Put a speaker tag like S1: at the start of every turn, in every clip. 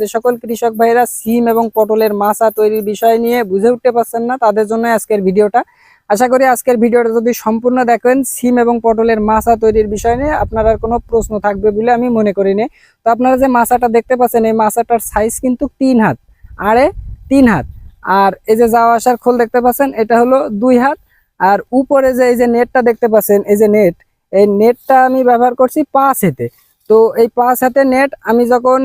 S1: যে সকল কৃষক ভাইরা সিম এবং পটলের মাছা তৈরির বিষয় নিয়ে বুঝে উঠতে পারছেন না, তাদের জন্য আজকের ভিডিওটা। আশা করি আজকের ভিডিওটা যদি সম্পূর্ণ দেখেন, সিম এবং পটলের মাছা তৈরির বিষয় নিয়ে আপনার আর কোনো প্রশ্ন থাকবে বলে আমি মনে করি নে। তো আপনারা যে মাছাটা দেখতে পাচ্ছেন, এই মাছাটার সাইজ কিন্তু তিন হাত, আরে তিন হাত। আর এই যে যাওয়া আসার খোল দেখতে পাচ্ছেন, এটা হলো দুই হাত। আর উপরে যে এই যে নেটটা দেখতে পাচ্ছেন, এই যে নেট, এই নেটটা আমি ব্যবহার করছি পাঁচ হাতে। তো এই পাঁচ হাতে নেট আমি যখন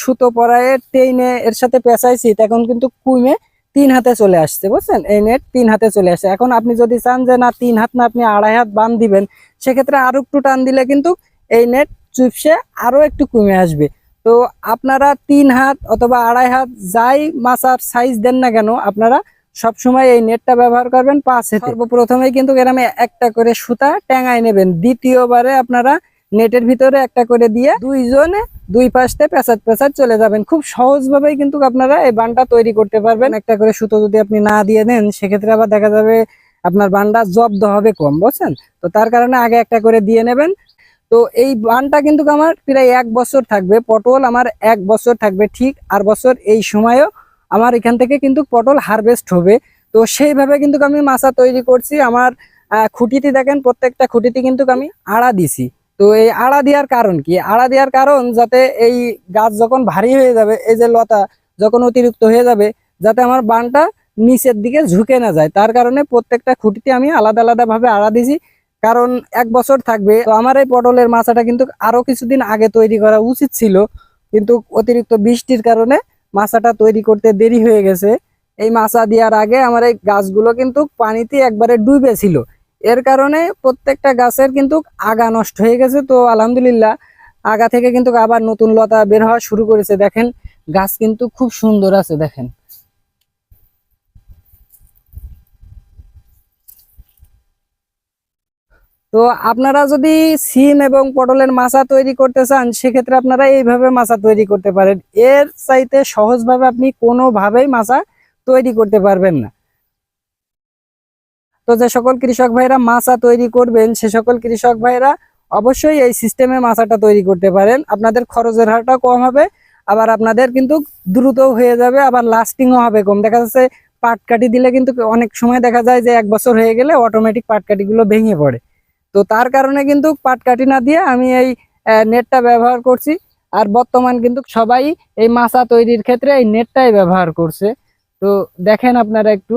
S1: সুতো পরায়ে টেইনে এর সাথে পেঁচাইছি তখন কিন্তু কুইমে তিন হাতে চলে আসছে বুঝছেন? এই নেট তিন হাতে চলে আসছে। এখন আপনি যদি চান যে না তিন হাত না আপনি আড়াই হাত বান দিবেন সেক্ষেত্রে আরও একটু টান দিলে কিন্তু এই নেট চুপসে আরও একটু কমে আসবে। তো আপনারা তিন হাত অথবা আড়াই হাত যাই মাছার সাইজ দেন না কেন আপনারা সব সময় এই নেটটা ব্যবহার করবেন পাঁচ হাতে। সর্বপ্রথমেই কিন্তু এরমে একটা করে সুতা ট্যাঙায় নেবেন। দ্বিতীয়বারে আপনারা নেটের ভিতরে একটা করে দিয়ে দুইজনে দুই পাশে পেঁচাত পেঁচাত চলে যাবেন। খুব সহজভাবেই কিন্তু আপনারা এই বানটা তৈরি করতে পারবেন। একটা করে সুতো যদি আপনি না দিয়ে দেন, সেক্ষেত্রে আবার দেখা যাবে আপনার বানটা জব্দ হবে কম, বুঝছেন? তো তার কারণে আগে একটা করে দিয়ে নেবেন। তো এই বানটা কিন্তু আমার প্রায় এক বছর থাকবে। পটল আমার এক বছর থাকবে। ঠিক আর বছর এই সময়ও আমার এখান থেকে কিন্তু পটল হারভেস্ট হবে। তো সেইভাবে কিন্তু আমি মাছা তৈরি করছি। আমার খুঁটিতে দেখেন, প্রত্যেকটা খুঁটিতে কিন্তু আমি আড়া দিছি। তো এই আড়া দেওয়ার কারণ কি? আড়া দেওয়ার কারণ যাতে এই গাছ যখন ভারী হয়ে যাবে, এই যে লতা যখন অতিরিক্ত হয়ে যাবে, যাতে আমার বানটা নিচের দিকে ঝুঁকে না যায়। তার কারণে প্রত্যেকটা খুঁটিতে আমি আলাদা আলাদা ভাবে আড়া দিছি। কারণ এক বছর থাকবে, তো আমার এই পটলের মাছাটা কিন্তু আরও কিছুদিন আগে তৈরি করা উচিত ছিল। কিন্তু অতিরিক্ত বৃষ্টির কারণে মাছাটা তৈরি করতে দেরি হয়ে গেছে। এই মাছা দেওয়ার আগে আমার এই গাছগুলো কিন্তু পানিতে একবারে ডুবে ছিল। এর কারণে প্রত্যেকটা গাছের কিন্তু আগা নষ্ট হয়ে গেছে। তো আলহামদুলিল্লাহ, আগা থেকে কিন্তু আবার নতুন লতা বের হওয়া শুরু করেছে। দেখেন, গাছ কিন্তু খুব সুন্দর আছে, দেখেন। তো আপনারা যদি সিম এবং পটলের মাছা তৈরি করতে চান, সেক্ষেত্রে আপনারা এইভাবে মাছা তৈরি করতে পারেন। এর চাইতে সহজভাবে আপনি কোনোভাবেই মাছা তৈরি করতে পারবেন না। তো যে সকল কৃষক ভাইরা মাছা তৈরি করবেন, সে সকল কৃষক ভাইরা অবশ্যই এই সিস্টেমে মাছাটা তৈরি করতে পারেন। আপনাদের খরচের হারটা কম হবে, আবার আপনাদের কিন্তু দ্রুত হয়ে যাবে, আবার লাস্টিংও হবে কম। দেখা যাচ্ছে পাটকাঠি দিলে কিন্তু অনেক সময় দেখা যায় যে এক বছর হয়ে গেলে অটোমেটিক পাটকাঠিগুলো ভেঙে পড়ে। তো তার কারণে কিন্তু পাটকাঠি না দিয়ে আমি এই নেটটা ব্যবহার করছি। আর বর্তমান কিন্তু সবাই এই মাছা তৈরির ক্ষেত্রে এই নেটটাই ব্যবহার করছে। তো দেখেন আপনারা একটু।